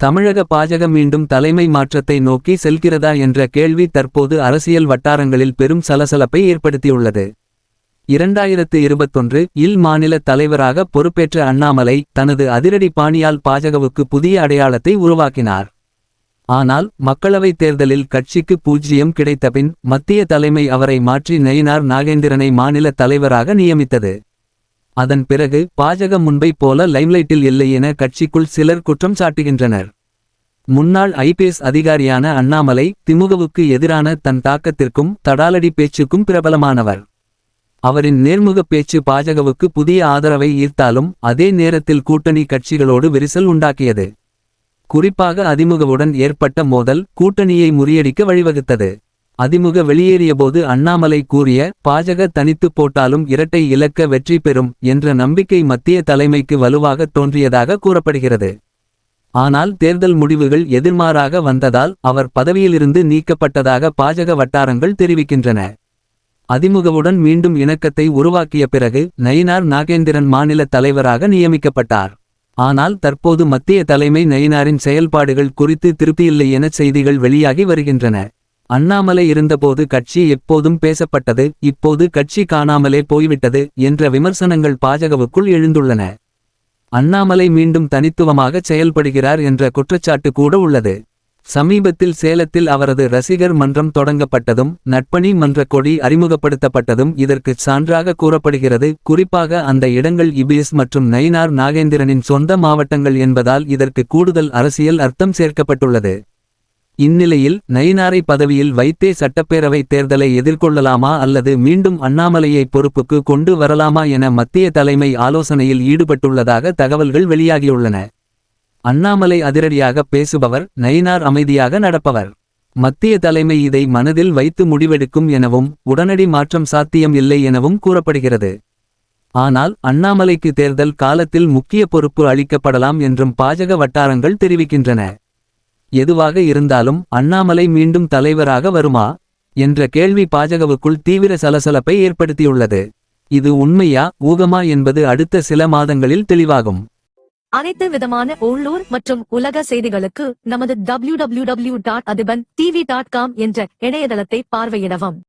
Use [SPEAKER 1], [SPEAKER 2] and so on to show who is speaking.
[SPEAKER 1] தமிழக பாஜக மீண்டும் தலைமை மாற்றத்தை நோக்கி செல்கிறதா என்ற கேள்வி தற்போது அரசியல் வட்டாரங்களில் பெரும் சலசலப்பை ஏற்படுத்தியுள்ளது. இரண்டாயிரத்து இருபத்தொன்று இல் மாநில தலைவராக பொறுப்பேற்ற அண்ணாமலை தனது அதிரடி பாணியால் பாஜகவுக்கு புதிய அடையாளத்தை உருவாக்கினார். ஆனால் மக்களவைத் தேர்தலில் கட்சிக்கு பூஜ்ஜியம் கிடைத்தபின் மத்திய தலைமை அவரை மாற்றி நயினார் நாகேந்திரனை மாநில தலைவராக நியமித்தது. அதன் பிறகு பாஜக முன்பை போல லைம்லைட்டில் இல்லை என கட்சிக்குள் சிலர் குற்றம் சாட்டுகின்றனர். முன்னாள் ஐபிஎஸ் அதிகாரியான அண்ணாமலை திமுகவுக்கு எதிரான தன் தாக்கத்திற்கும் தடாலடி பேச்சுக்கும் பிரபலமானவர். அவரின் நேர்முகப் பேச்சு பாஜகவுக்கு புதிய ஆதரவை ஈர்த்தாலும் அதே நேரத்தில் கூட்டணி கட்சிகளோடு விரிசல் உண்டாக்கியது. குறிப்பாக அதிமுகவுடன் ஏற்பட்ட மோதல் கூட்டணியை முறியடிக்க வழிவகுத்தது. அதிமுக வெளியேறியபோது அண்ணாமலை கூறிய பாஜக தனித்து போட்டாலும் இரட்டை இலக்க வெற்றி பெறும் என்ற நம்பிக்கை மத்திய தலைமைக்கு வலுவாக தோன்றியதாக கூறப்படுகிறது. ஆனால் தேர்தல் முடிவுகள் எதிர்மாறாக வந்ததால் அவர் பதவியிலிருந்து நீக்கப்பட்டதாக பாஜக வட்டாரங்கள் தெரிவிக்கின்றன. அதிமுகவுடன் மீண்டும் இணக்கத்தை உருவாக்கிய பிறகு நயினார் நாகேந்திரன் மாநில தலைவராக நியமிக்கப்பட்டார். ஆனால் தற்போது மத்திய தலைமை நயினாரின் செயல்பாடுகள் குறித்து திருப்தியில்லை என செய்திகள் வெளியாகி வருகின்றன. அண்ணாமலை இருந்தபோது கட்சி எப்போதும் பேசப்பட்டது இப்போது கட்சி காணாமலே போய்விட்டது என்ற விமர்சனங்கள் பாஜகவுக்குள் எழுந்துள்ளன. அண்ணாமலை மீண்டும் தனித்துவமாகச் செயல்படுகிறார் என்ற குற்றச்சாட்டு கூட உள்ளது. சமீபத்தில் சேலத்தில் அவரது ரசிகர் மன்றம் தொடங்கப்பட்டதும் நட்பணி மன்ற கொடி அறிமுகப்படுத்தப்பட்டதும் இதற்குச் சான்றாக கூறப்படுகிறது. குறிப்பாக அந்த இடங்கள் இபிஎஸ் மற்றும் நயினார் நாகேந்திரனின் சொந்த மாவட்டங்கள் என்பதால் இதற்கு கூடுதல் அரசியல் அர்த்தம் சேர்க்கப்பட்டுள்ளது. இந்நிலையில் நயினாரை பதவியில் வைத்தே சட்டப்பேரவை தேர்தலை எதிர்கொள்ளலாமா அல்லது மீண்டும் அண்ணாமலையை பொறுப்புக்கு கொண்டு வரலாமா என மத்திய தலைமை ஆலோசனையில் ஈடுபட்டுள்ளதாக தகவல்கள் வெளியாகியுள்ளன. அண்ணாமலை அதிரடியாக பேசுபவர் நயினார் அமைதியாக நடப்பவர். மத்திய தலைமை இதை மனதில் வைத்து முடிவெடுக்கும் எனவும் உடனடி மாற்றம் சாத்தியம் இல்லை எனவும் கூறப்படுகிறது. ஆனால் அண்ணாமலைக்கு தேர்தல் காலத்தில் முக்கிய பொறுப்பு அளிக்கப்படலாம் என்றும் பாஜக வட்டாரங்கள் தெரிவிக்கின்றன. எதுவாக இருந்தாலும் அண்ணாமலை மீண்டும் தலைவராக வருமா? என்ற கேள்வி பாஜகவுக்குள் தீவிர சலசலப்பை ஏற்படுத்தியுள்ளது. இது உண்மையா ஊகமா என்பது அடுத்த சில மாதங்களில் தெளிவாகும்.
[SPEAKER 2] அனைத்து விதமான உள்ளூர் மற்றும் உலக செய்திகளுக்கு நமது W W dot Athiban TV dot com என்ற இணையதளத்தை பார்வையிடவும்.